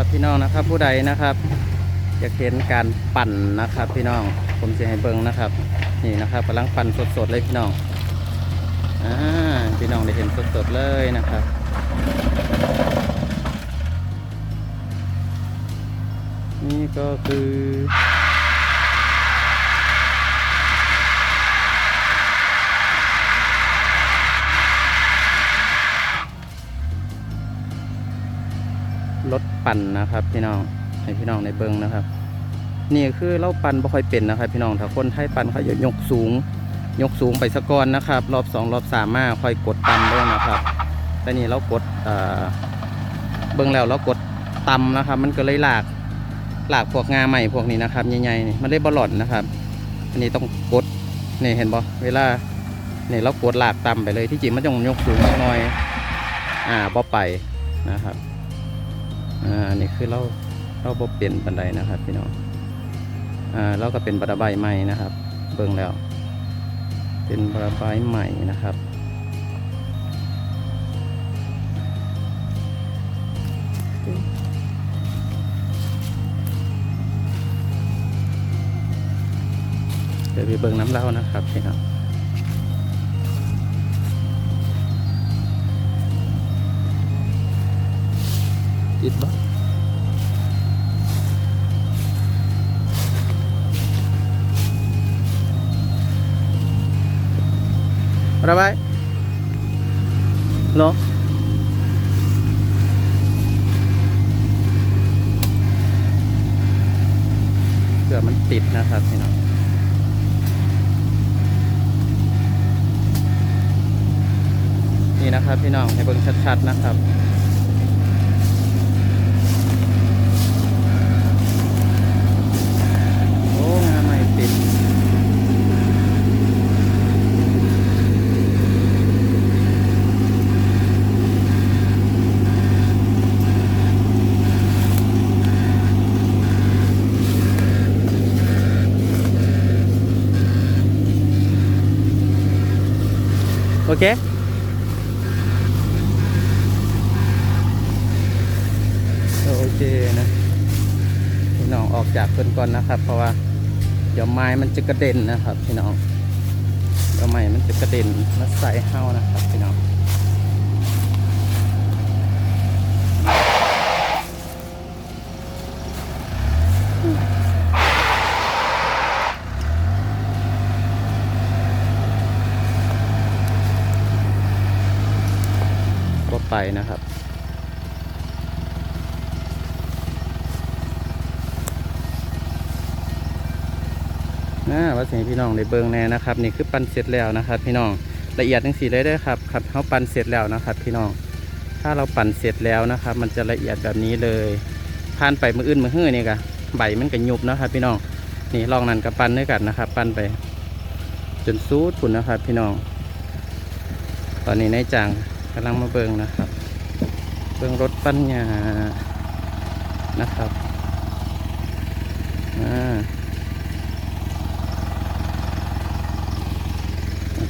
รับพี่น้องนะครับ ผู้ใดนะครับอยากเห็นการปั่นนะครับ พี่น้องผมจะให้เบิ้งนะครับ นี่นะครับกำลังปั่นสดๆเลยพี่น้องอ่าพี่น้องได้เห็นสดๆเลยนะครับนี่ก็คือ ปั่นนะครับ พี่น้องให้พี่น้องในเบิงนะครับ นี่คือเราปั่นบ่ค่อยเป็นนะครับ พี่น้องถ้าคนไทยปั่นเขาจะยกสูง ยกสูงไปสะก่อนนะครับ รอบสองรอบสามมาค่อยกดต่ำด้วยนะครับ แต่นี่เรากดเบิ้งแล้วเรากดต่ำนะครับ มันก็เลยหลากหลากพวกงาใหม่พวกนี้นะครับใหญ่ๆนี่มันเลยบอลลอนนะครับ อันนี้ต้องกดนี่เห็นบ่เวลานี่เรากดหลากต่ำไปเลยที่จริงมันต้องยกสูงหน่อย อ่าบ่ไปนะครับ อ่านี่คือเราเราบ่เปลี่ยนบันไดนะครับพี่น้องอ่าเราก็เป็นบันไดใหม่นะครับ เบิ่งแล้ว เป็นบันไดใหม่นะครับเดี๋ยวไปเบิ่งน้ำเล่านะครับพี่น้อง ติดบ่ระบายเหรอเกือมันติดนะครับพี่น้องนี่นะครับพี่น้องให้เบิ่งชัดๆนะครับ โอ้งานใหม่ติด โอเคโอเคนะพี่น้องออกจากเพิ่นก่อนนะครับ เพราะว่าเดี๋ยวไม้มันจะกระเด็นนะครับพี่น้องเดี๋ยวไม้มันจะกระเด็นมาใส่เฮานะครับพี่น้อง นะครับ นะว่าสิ่งพี่น้องในเบิงแน่นะครับ นี่คือปั้นเสร็จแล้วนะครับ พี่น้องละเอียดทั้งสี่เลยได้ครับครับเขาปั้นเสร็จแล้วนะครับ พี่น้อง ถ้าเราปั่นเสร็จแล้วนะครับ มันจะละเอียดแบบนี้เลยผ่านไปมืออื่นมือหื้อนี่กะใบมันก็ยุบนะครับ พี่น้องนี่ลองนั่นกับปั้นด้วยกันนะครับ ปั้นไป จนซูดผุนนะครับ พี่น้อง ตอนนี้นายจางกำลังมาเบิงนะครับ เบิงรถปั้นยานะครับอ่า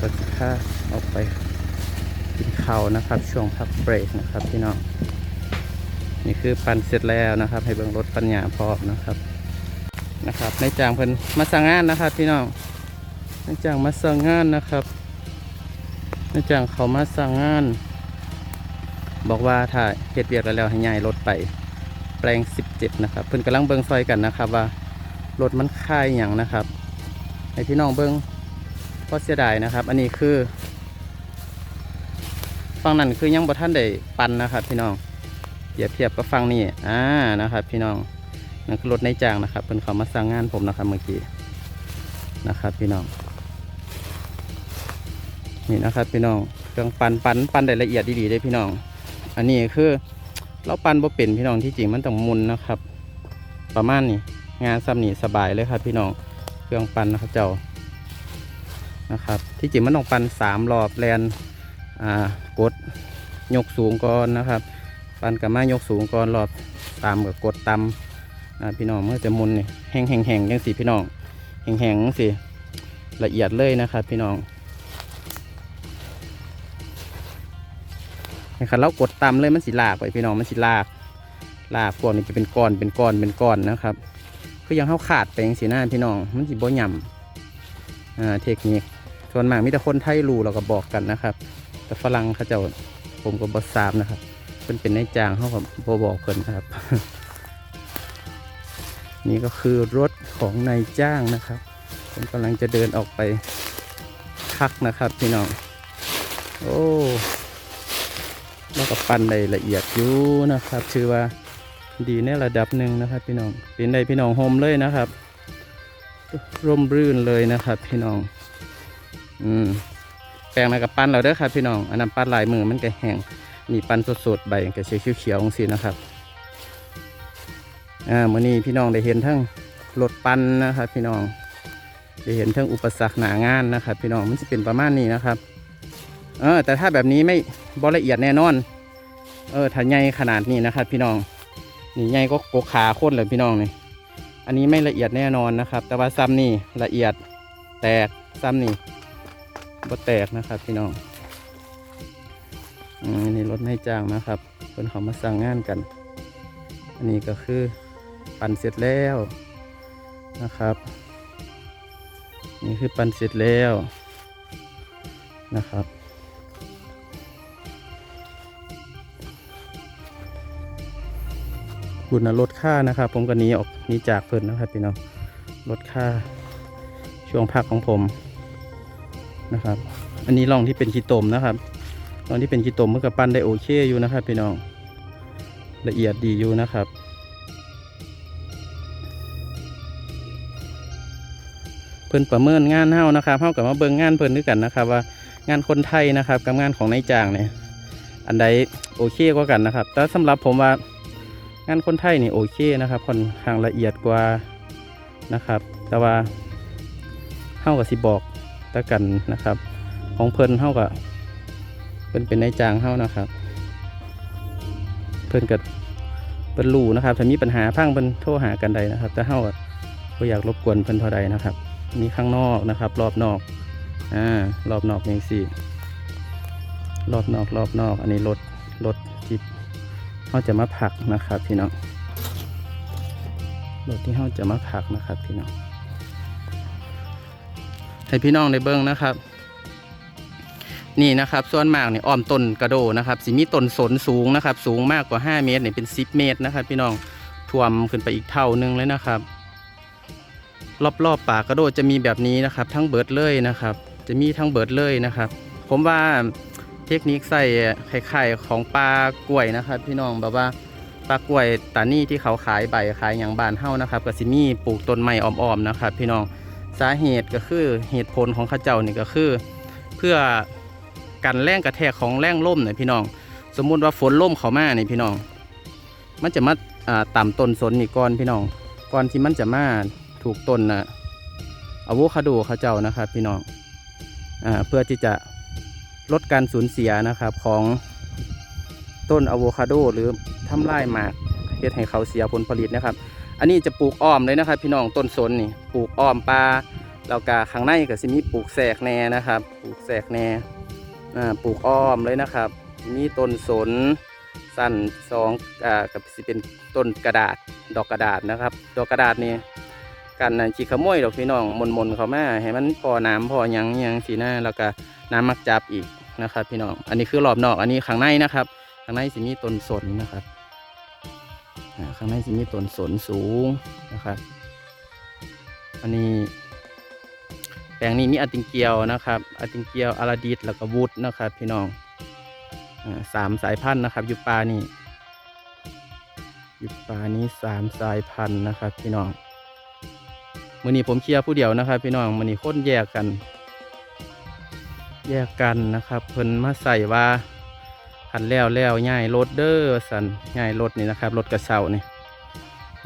ก็จะค่าออกไปกินข้าวนะครับ ช่วงพักเบรกนะครับพี่น้องนี่คือปั่นเสร็จแล้วนะครับ ให้เบิ่งรถปัญญาพร้อมนะครับนะครับในจางเพิ่นมาสั่งงานนะครับพี่น้องในจางมาสั่งงานนะครับในจางเขามาสั่งงาน บอกว่าถ้าเฮ็ดเวียกแล้วให้ย้ายรถไปแปลง 17 นะครับ เพิ่นกำลังเบิ่งซอยกันนะครับ ว่ารถมันค่ายอย่างนะครับให้พี่น้องเบิ่งก็เสียดายนะครับ อันนี้คือฝั่งนั้นคือยังบ่ท่านได้ปันนะครับ พี่น้องเปรียบเทียบกับฝั่งนี้อ่านะครับ พี่น้องนั่นคือรถในจ้างนะครับเป็นเขามาสั่งงานผมนะครับเมื่อกี้นะครับ พี่น้องนี่นะครับ พี่น้องเครื่องปันปันปันได้ละเอียดดีๆได้พี่น้อง อันนี้คือเราปันบ่เป็นพี่น้องที่จริงมันต้องมุนนะครับ ประมาณนี้งานซ้ำนี่สบายเลยครับ พี่น้องเครื่องปันนะครับเจ้านะครับ ที่จริงมันต้องปันสามรอบแลนอ่ากดยกสูงก่อนนะครับ ปันกับมายกสูงก่อนรอบตามกับกดตำอ่าพี่น้องเมื่อจะมุนนี่แห้งแห้งแห้งยังสิพี่น้องแห้งแห้งสิละเอียดเลยนะครับ พี่น้อง นี่ครับเรากดตำเลยมันสิลากไปพี่น้องมันสิลากลากพวกนี้จะเป็นก้อนเป็นก้อนเป็นก้อนนะครับคือยังเข้าขาดไปอย่างสีหน้าพี่น้องมันสิบ่ย่ำอ่าเทคนิคส่วนมากมีแต่คนไทยรู้เราก็บอกกันนะครับ แต่ฝรั่งเขาเจ้าผมก็บอทราบนะครับเพิ่นเป็นนายจ้างเขาก็บบอกเพิ่นนครับ นี่ก็คือรถของนายจ้างนะครับผมกำลังจะเดินออกไปพักนะครับพี่น้อง โอ้ แล้วก็ปั้นได้ละเอียดอยู่นะครับชื่อว่าดีในระดับหนึ่งนะครับพี่น้องเป็นได้พี่น้องโฮมเลยนะครับ ร่มรื่นเลยนะครับ พี่น้อง อืมแปลงมากับปั้นเราเด้อครับพี่น้องอันนั้นปั้นลายมือมันก็แห้งนี่ปั้นสดๆใบก็เขียวเขียวๆของสินะครับอ่ามื่อนี้พี่น้องได้เห็นทั้งรถปั้นนะครับ พี่น้องได้เห็นทั้งอุปสรรคหนางานนะครับ พี่น้องมันจะเป็นประมาณนี้นะครับ เออ แต่ถ้าแบบนี้ไม่บละเอียดแน่นอน เออถ้าใหญ่ขนาดนี้นะครับ พี่น้อง นี่ใหญ่ก็โกขาโคตรเลยพี่น้องนี่อันนี้ไม่ละเอียดแน่นอนนะครับ แต่ว่าซ้ำนี่ละเอียดแตกซ้ำนี่บ่แตกนะครับ พี่น้องอืมนี่รถไม่จ้างนะครับเพิ่นเขามาสั่งงานกัน อันนี้ก็คือปั่นเสร็จแล้วนะครับ นี่คือปั่นเสร็จแล้วนะครับ บุญนะลดค่านะครับ ผมก็หนีออกหนีจากเพิ่นนะครับพี่น้องลดค่าช่วงพักของผมนะครับ อันนี้ลองที่เป็นขี้ตมนะครับลองที่เป็นขี้ตมเมื่อกับปั้นได้โอเคอยู่นะครับพี่น้องละเอียดดีอยู่นะครับเพิ่นประเมินงานเฮานะครับเฮากับมาเบิ่งงานเพิ่นด้วยกันนะครับ ว่างานคนไทยนะครับกับงานของนายจ้างเนี่ยอันใดโอเคกว่ากันนะครับ แต่สำหรับผมว่า งานคนไทยนี่โอเคนะครับค่อนข้างละเอียดกว่านะครับ แต่ว่าเฮากับสิบอกตะกันนะครับ ของเพิ่นเฮากับเพิ่นเป็นนายจ้างเฮานะครับ เพิ่นกับเพิ่นรู้นะครับถ้ามีปัญหาพังเพิ่นโทรหากันใดนะครับ แต่เฮาก็บ่อยากรบกวนเพิ่นเท่าใดนะครับมีข้างนอกนะครับ รอบนอกอ่ารอบนอกอย่างสี่รอบนอกรอบนอก อันนี้รถรถที่ เขาจะมาผักนะครับพี่น้องรถที่เขาจะมาผักนะครับพี่น้อง ให้พี่น้องในเบิ้งนะครับ นี่นะครับส่วนมากเนี่ยอ้อมต้นกระโดนะครับสิมีต้นสนสูงนะครับ สูงมากกว่า 5 เมตรเนี่ยเป็น 10 เมตรนะครับ พี่น้องท่วมขึ้นไปอีกเท่านึงเลยนะครับ รอบๆป่ากระโดจะมีแบบนี้นะครับ ทั้งเบิดเลยนะครับ จะมีทั้งเบิดเลยนะครับ ผมว่า เทคนิคใส่ไข่ไข่ของปลากล้วยนะครับ พี่น้องแบบว่าปลากล้วยตานี่ที่เขาขายใบขายอย่างบานเฮ้านะครับก็สิมี่ปลูกต้นไม้อ้อมๆนะครับ พี่น้องสาเหตุก็คือเหตุผลของข้าเจ้านี่ก็คือ เพื่อกันแรงกระแทกของแรงล่มเนี่ยพี่น้อง สมมุติว่าฝนล่มเขามาเนี่ยพี่น้อง มันจะมาอ่าต่ำต้นสนนี่ก่อนพี่น้องก่อนที่มันจะมาถูกต้นนะอะโวคาโดเขาเจ้านะครับ พี่น้องอ่าเพื่อที่จะ ลดการสูญเสียนะครับของต้นอะโวคาโดหรือทำลายหมากเฮ็ดให้เขาเสียผลผลิตนะครับ อันนี้จะปลูกอ้อมเลยนะครับ พี่น้องต้นสนนี่ปลูกอ้อมปลาแล้วก็ข้างในก็สิมีปลูกแสกแน่นะครับปลูกแสกแน่ปลูกอ้อมเลยนะครับมีต้นสนสั้นสองอ่ากับสิเป็นต้นกระดาษดอกกระดาษนะครับ ดอกกระดาษนี่กันนะชีขโมยดอกพี่น้องมนมนๆเขาแมาให้มันพอน้ำพอยังยังสีหน้าแล้วก็น้ำมักจับอีก นะครับ พี่น้อง อันนี้คือรอบนอก อันนี้ข้างในนะครับ ข้างในสิมีต้นสนนะครับข้างในสิมีต้นสนสูงนะครับ อันนี้แปลงนี้มีอาติงเกียวนะครับอาติงเกียวอาราดิสแล้วก็วูดนะครับ พี่น้องสามสายพันธุ์นะครับ อยู่ปลานี่อยู่ปลานี้สามสายพันธุ์นะครับ พี่น้องมือนี้ผมเคลียร์ผู้เดียวนะครับ พี่น้องมือนี้ค้นแยกกัน แยกกันนะครับเพิ่นมาใส่ว่าหันแล้วแล้วย้ายรถเด้อสันย้ายรถนี่นะครับรถกระเช้านี่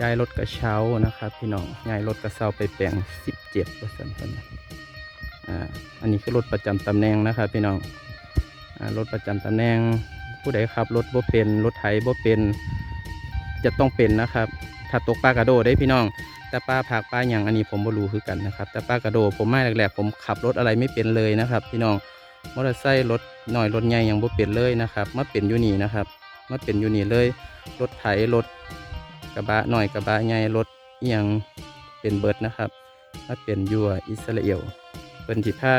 ย้ายรถกระเช้านะครับ พี่น้องย้ายรถกระเช้าไปแปลงสิบเจ็ดเปอร์เซ็นต์อ่าอันนี้คือรถประจำตำแหน่งนะครับ พี่น้องอ่ารถประจำตำแหน่งผู้ใดขับรถบ่เป็นรถไถบ่เป็นจะต้องเป็นนะครับ ถ้าตกปลากระโดดได้พี่น้องแต่ป้าผักป้าอย่างอันนี้ผมบ่รู้คือกันนะครับ แต่ป้ากระโดดผมไมาแรกๆผมขับรถอะไรไม่เป็นเลยนะครับ พี่น้อง มอเตอร์ไซค์รถหน่อยรถใหญ่ยังบ่เป็นเลยนะครับมาเป็นอยู่นี่นะครับมาเป็นอยู่นี่เลยรถไถรถกระบะหน่อยกระบะใหญ่รถเอียงเป็นเบิร์ดนะครับมาเป็นอยัวอิสราเอลเป็นที่ผ้า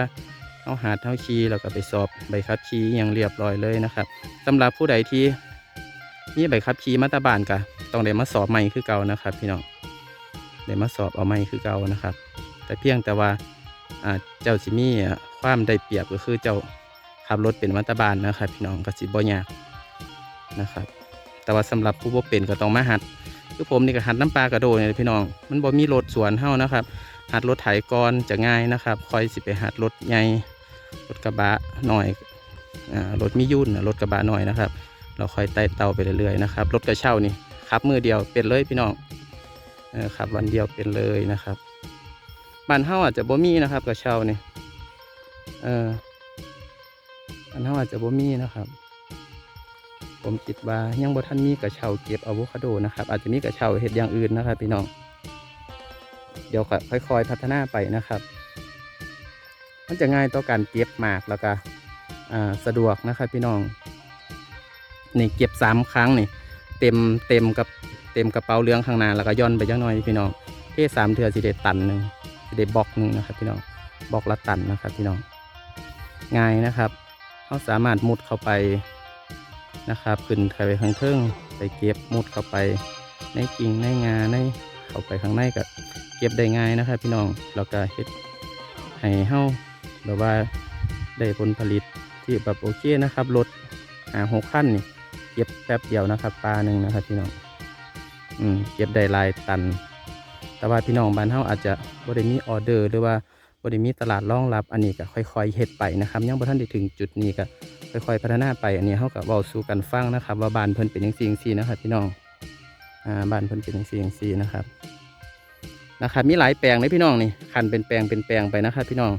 เอาหาดเท้าขี่แล้วก็ไปสอบใบขับขี่ยังเรียบร้อยเลยนะครับสำหรับผู้ใดที่มีใบขับขี่มาตาบานกะต้องได้มาสอบใหม่คือเก่านะครับ พี่น้องได้มาสอบเอาใหม่คือเก่านะครับ แต่เพียงแต่ว่า เจ้าสิมี่ความได้เปรียบก็คือเจ้าขับรถเป็นมัตบานนะครับ พี่น้องก็สิบ่ยากนะครับ แต่ว่าสำหรับผู้บ่เป็นก็ต้องมาหัด คือผมนี่ก็หัดน้ำปลากระโดดเนี่ยพี่น้อง มันบ่มีรถสวนเฮานะครับ หัดรถไถก่อนจะง่ายนะครับคอยสิไปหัดรถใหญ่รถกระบะหน่อยรถมิยุ่นรถกระบะหน่อยนะครับ เราคอยไต่เตาไปเรื่อยๆนะครับรถกระเช้านี่ขับมือเดียวเป็นเลยพี่น้องขับวันเดียวเป็นเลยนะครับ บ้านเฮาอาจจะบ่มีนะครับกระเช้านี่เออบ้านเฮาอาจจะบ่มีนะครับ ผมคิดว่ายังบ่ทันมีกระเช้าเก็บอะโวคาโดนะครับ อาจจะมีกระเช้าเห็ดอย่างอื่นนะครับ พี่น้อง เดี๋ยวค่อยๆพัฒนาไปนะครับ มันจะง่ายต่อการเก็บหมากแล้วก็อ่าสะดวกนะครับ พี่น้องนี่เก็บสามครั้งนี่เต็มเต็มกับเต็มกระเป๋าเรืองข้างหน้าแล้วก็ย่อนไปจักหน่อยพี่น้องเทสามเทือสิเดตันหนึ่ง สิเดบล็อกหนึ่งนะครับพี่น้องบล็อกละตันนะครับพี่น้องง่ายนะครับเขาสามารถมุดเข้าไปนะครับขึ้นไปข้างเทิงไปเก็บมุดเข้าไปในกิ่งในงาในเข้าไปข้างในก็เก็บได้ง่ายนะครับ พี่น้องแล้วก็เฮ็ดให้เฮาแบบว่าได้ผลผลิตที่แบบโอเคนะครับรถหาหกขั้นนี่เก็บแป๊บเดียวนะครับปลาหนึ่งนะครับพี่น้องอืมเก็บได้ลายตัน แต่ว่าพี่น้องบ้านเฮาอาจจะบ่ได้มีออเดอร์ หรือว่าบ่ได้มีตลาดรองรับอันนี้ก็ค่อยๆเฮ็ดไปนะครับยังบ่ทันได้ถึงจุดนี้ก็ค่อยๆพัฒนาไปอันนี้เฮาก็เว้าสู่กันฟังนะครับ ว่าบ้านเพิ่นเป็นจังซี่จังซี่นะครับ พี่น้องอ่าบ้านเพิ่นเป็นจังซี่จังซี่นะครับนะครับมีหลายแปลงเลยพี่น้องนี่คันเป็นแปลงเป็นแปลงไปนะครับพี่น้อง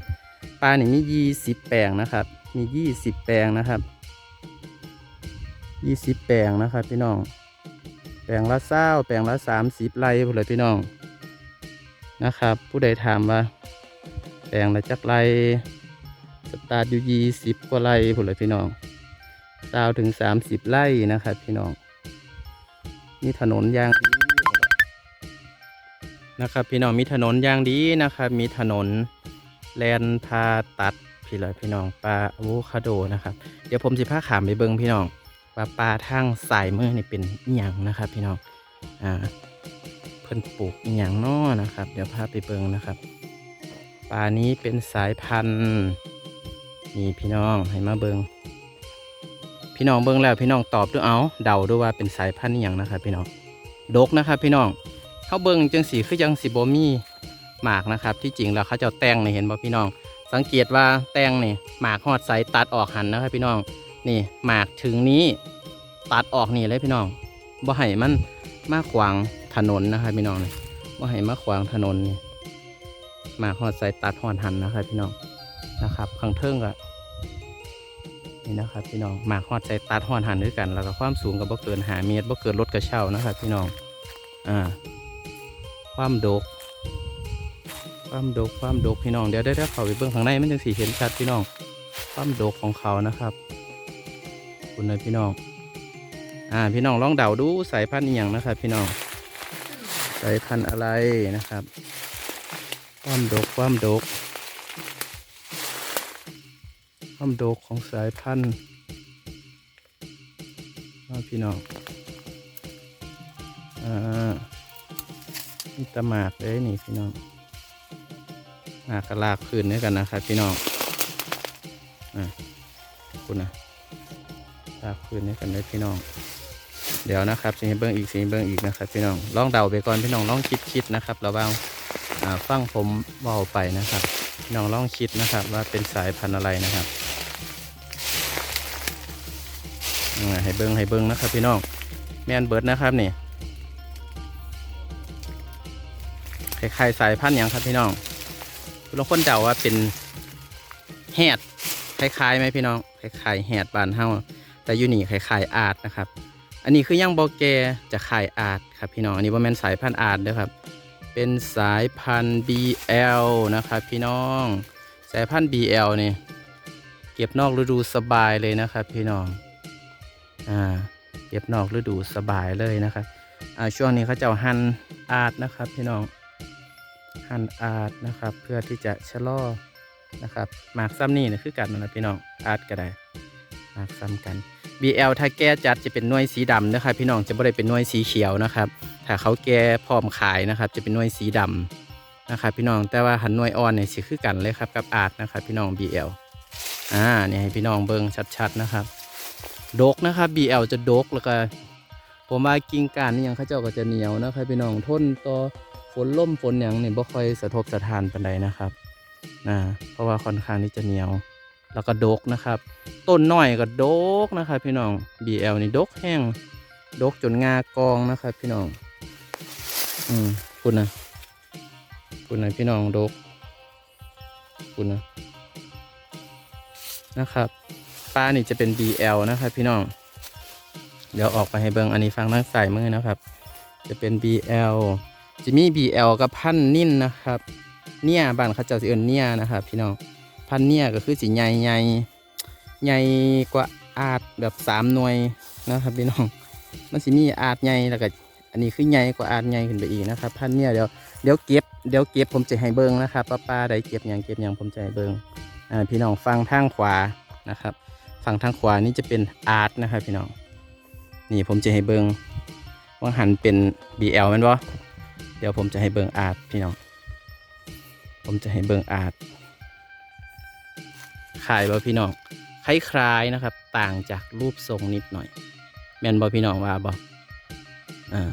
ปลานี่มียี่สิบแปลงนะครับ มียี่สิบแปลงนะครับยี่สิบแปลงนะครับ พี่น้อง แปลงละเศร้าแปลงละสามสิบไร่พุ่นเลยพี่น้อง นะครับ ผู้ใดถามว่าแปลงละจักไรสตาร์ทอยู่ยี่สิบกว่าไรผุเลยพี่น้องสาวถึงสามสิบไร่นะครับ พี่น้อง มีถนนยางดีนะครับ พี่น้องมีถนนยางดีนะครับ มีถนนแลนพาตัดพี่เลยพี่น้องปลาอะโวคาโดนะครับ เดี๋ยวผมสิพาขามไปเบิ้งพี่น้องว่าปลาทางสายมือนี่เป็นอีหยังนะครับ พี่น้องอ่า พิ่นปลูกอีหยังน้อนะครับ เดี๋ยวพาไปเบิงนะครับปลานี้เป็นสายพันธุ์นี่พี่น้องให้มาเบิงพี่น้องเบิ่งแล้วพี่น้องตอบด้วยเอาเดาด้วยว่าเป็นสายพันธุ์อหย่างนะครับ พี่น้องดกนะครับ พี่น้องเขาเบิ่งจังสีคือยังสีโบมีหมากนะครับ ที่จริงแล้วเขาจะแตงนี่เห็นบ่พี่น้อง สังเกตว่าแตงนี่หมากหอดใสตัดออกหันนะครับ พี่น้องนี่หมากถึงนี้ตัดออกนี่เลยพี่น้องบ่ให้มัน มาขวางถนนนะครับพี่น้องนี่บ่ให้มาขวางถนนนี่มาหอดใส่ตัดหอดหันนะครับพี่น้องนะครับข้างเทิงก็นี่นะครับพี่น้องหมากฮอดใจตัดฮอดหันด้วยกัน แล้วก็ความสูงก็บ่เกินหาเมตรบ่เกินรถกระเช้านะครับพี่น้องอ่าความดก ความดกความดกพี่น้องเดี๋ยวได้ได้เข้าไปเบื้องข้างในมันจังสีเห็นชัดพี่น้อง ความดกของเขานะครับขอบคุณเลยพี่น้อง อ่าพี่น้องลองเดาดูสายพันธุ์อหย่างนะครับ พี่น้องสายพันธุ์อะไรนะครับ ความดกความดก ความโดกของสายพันธุ์พี่น้องอ่านี่ตะหมากเลยนี่พี่น้องหมากกระลากคืนด้วยกันนะครับ พี่น้องอ่าคุณนะลากคืนด้วยกันเลยพี่น้อง เดี๋ยวนะครับสิให้เบิ้งอีกสิให้เบิ้งอีกนะครับพี่น้องลองเดาไปก่อนพี่น้องลองคิดคิดนะครับระว่างอ่าฟังผมเบาไปนะครับพี่น้องลองคิดนะครับว่าเป็นสายพันธุ์อะไรนะครับอ่าให้เบิ้งให้เบิ้งนะครับพี่น้องแมนเบิร์ดนะครับนี่คล้ายๆสายพันธุ์หยังครับพี่น้องลองคนเดาว่าเป็นแฮดคล้ายๆไหมพี่น้องคล้ายๆแฮดบานเฮาแต่ยูนี่คล้ายๆอาดนะครับ อันนี้คือยังบอแกจะขายอาดครับพี่น้อง อันนี้ว่าแมนสายพันธุ์อาดเด้อครับ เป็นสายพันธุ์ BL นะครับพี่น้อง สายพันธุ์ BL นี่เก็บนอกฤดูสบายเลยนะครับพี่น้อง อ่า เก็บนอกฤดูสบายเลยนะครับ อ่าช่วงนี้เขาเจ้าหั่นอาดนะครับพี่น้อง หั่นอาดนะครับ เพื่อที่จะชะลอนะครับหมากซ้ำนี่นะคือกันนะพี่น้องอาดก็ได้หมากซ้ำกัน BL ถ้าแก้จัดจะเป็นหน่วยสีดำนะครับพี่น้องจะไม่ได้เป็นหน่วยสีเขียวนะครับ ถ้าเขาแก้พร้อมขายนะครับ จะเป็นหน่วยสีดำนะครับพี่น้องแต่ว่าหันหน่วยอ่อนเนี่ยสิคือกันเลยครับกับอาดนะครับพี่น้อง BL อ่าเนี่ยให้พี่น้องเบิ่งชัดๆนะครับดกนะครับ BL จะดกแล้วก็ผมว่ากิ่งก้านนี่ยังเขาเจ้าก็จะเหนียวนะครับพี่น้องทนต่อฝนล่มฝนหยังเนี่ยบ่ค่อยสะทบสะทานปานใดนะครับนะเพราะว่าค่อนข้างที่จะเหนียว แล้วก็ดกนะครับ ต้นน้อยก็ดกนะครับพี่น้อง BL นี่ดกแห้งดกจนงากองนะครับ พี่น้อง อืมคุณนะคุณนะพี่น้องดก คุณนะนะครับปลานี่จะเป็น BL นะครับ พี่น้อง เดี๋ยวออกไปให้เบิงอันนี้ฟังทางสายมือนะครับ จะเป็น BL จะมี BL กับพันนิ่นนะครับ เนี่ยบ้านเขาเจ้าสิเอิ้นเนี่ยนะครับ พี่น้อง พันเนี่ยก็คือสิใหญ่ใหญ่ใหญ่กว่าอาดแบบสามหน่วยนะครับพี่น้องมันสิมีอาดใหญ่แล้วก็อันนี้คือใหญ่กว่าอาดใหญ่ขึ้นไปอีกนะครับ พันเนี่ยเดี๋ยวเดี๋ยวเก็บเดี๋ยวเก็บผมจะให้เบิงนะครับป้าป้าใดเก็บอย่างเก็บอย่างผมจะให้เบิงอ่าพี่น้องฟังทางขวานะครับฝั่งทางขวานี่จะเป็นอาดนะครับพี่น้องนี่ผมจะให้เบิงว่าหันเป็น BL มันบ่เดี๋ยวผมจะให้เบิงอาดพี่น้องผมจะให้เบิงอาด ขายบ่พี่น้องคล้ายๆนะครับ ต่างจากรูปทรงนิดหน่อย แม่นบ่พี่น้องว่าบ่อ่า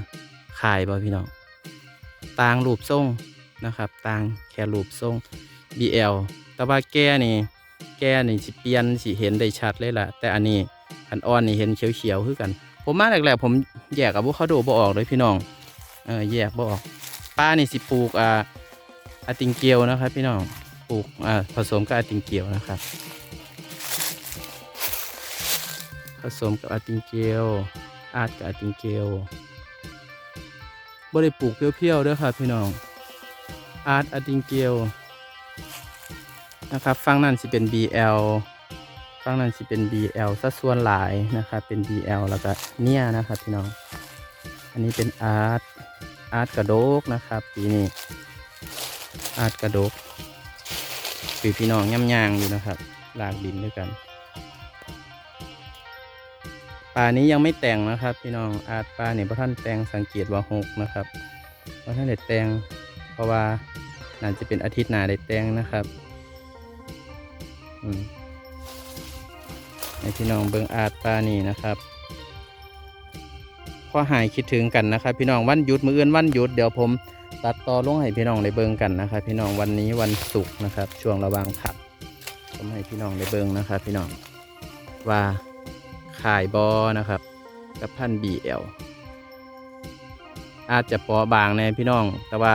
ขายบ่พี่น้องต่างรูปทรงนะครับ ต่างแค่รูปทรง BL แต่ว่าแก้นี่ แก้นี่สิเปลี่ยนสิเห็นได้ชัดเลยล่ะ แต่อันนี้อันอ่อนนี่เห็นเขียวๆคือกัน ผมมาแรกๆผมแยกอะโวคาโดบ่ออกเลยพี่น้องเออแยกบ่ออกป้านี่สิปลูกอ่าอติงเกียวนะครับพี่น้อง ปลูกอ่าผสมกับอาติงเกียวนะครับ ผสมกับอาติงเกียวอาดกับอาติงเกียวบ่ได้ปลูกเพียวๆเด้อครับพี่น้อง อาดอาติงเกียวนะครับฟังนั่นสิเป็น BL ฟังนั่นสิเป็น BL สัดส่วนหลายนะครับเป็น BL แล้วก็เนี่ยนะครับพี่น้อง อันนี้เป็นอาร์ตอาร์ตกระโดกนะครับปีนี้อาร์ตกระโดก ปีพี่น้องย่ำยางอยู่นะครับลากดินด้วยกัน ป่านี้ยังไม่แต่งนะครับ พี่น้องอาร์ตป่าเนี่ยพระท่านแต่งสังเกตว่าหกนะครับพระท่านได้แต่งเพราะว่าน่าจะเป็นอาทิตย์หน้าได้แต่งนะครับอืมให้พี่น้องเบิงอาดปลานี่นะครับพอหายคิดถึงกันนะครับ พี่น้องวันหยุดมืออื่นวันหยุดเดี๋ยวผม ตัดต่อลงให้พี่น้องได้เบิงกันนะครับ พี่น้องวันนี้วันศุกร์นะครับ ช่วงระวางผักผมให้พี่น้องได้เบิงนะครับ พี่น้องว่าขายบอนะครับ กับพันบีเอลอาจจะเปอบางในพี่น้อง แต่ว่า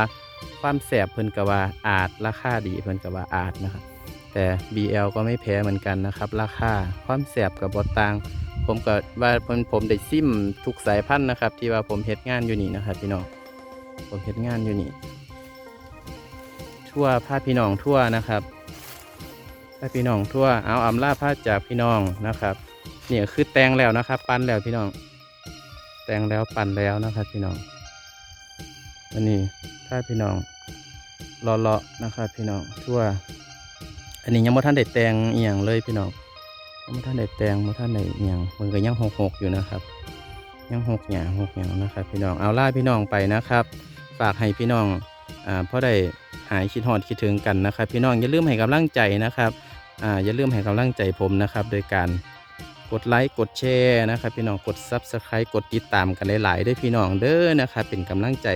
ความแสบเพิ่นกว่าอาจราคาดีเพิ่นกว่าอาจนะครับ แต่ BL ก็ไม่แพ้เหมือนกันนะครับ ราคาความแสบกับบอตาง ผมก็ว่าผมผมได้ซิมทุกสายพันธุ์นะครับ ที่ว่าผมเฮ็ดงานอยู่นี่นะครับ พี่น้อง ผมเฮ็ดงานอยู่นี่ ทั่วพาพี่น้องทั่วนะครับพาพี่น้องทั่วเอาอำลาพาจากพี่น้องนะครับ เนี่ยคือแตงแล้วนะครับ ปั้นแล้วพี่น้อง แตงแล้วปั้นแล้วนะครับ พี่น้อง อันนี้พาพี่น้องเลาะๆนะครับ พี่น้องทั่ว อันนี้ยังไม่ท่านได้แต่งเอียงเลยพี่น้องยังไม่ท่านได้แต่งไม่ท่านได้เอียงมันก็ยังหกหกอยู่นะครับยังหกหยาหกหยางนะครับ พี่น้องเอาล่าพี่น้องไปนะครับ ฝากให้พี่น้องอ่าเพราะได้หายคิดฮอดคิดถึงกันนะครับ พี่น้องอย่าลืมให้กำลังใจนะครับอ่าอย่าลืมให้กำลังใจผมนะครับ โดยการกดไลค์กดแชร์นะครับพี่น้องกด Subscribe กดติดตามกันหลายๆด้วยพี่น้องเด้อนะครับเป็นกำลังใจ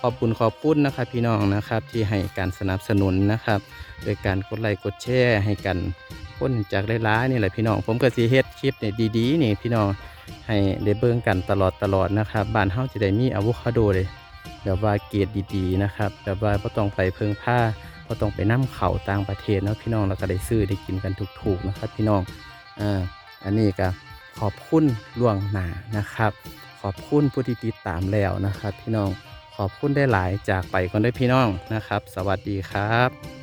ขอบคุณขอบคุณนะครับพี่น้องนะครับที่ให้การสนับสนุนนะครับ โดยการกดไลค์กดแชร์ให้กันคนจากหลายๆนี่แหละพี่น้อง ผมก็สิเฮ็ดคลิปเนี่ยดีๆนี่พี่น้องให้ได้เบิ่งกันตลอดตลอดนะครับบ้านเฮาจะได้มีอะโวคาโดเลย แบบว่าเกรดดีๆนะครับแบบว่าบ่ต้องไปเพิ่งผ้าบ่ต้องไปนํเขาต่างประเทศเนาะพี่น้องเราก็ได้ซื้อได้กินกันถูกๆนะครับ พี่น้องอ่าอันนี้ก็ขอบคุณล่วงหน้านะครับ ขอบคุณผู้ที่ติดตามแล้วนะครับ พี่น้องขอบคุณได้หลายจากไปก่อนได้อพี่น้องนะครับ สวัสดีครับ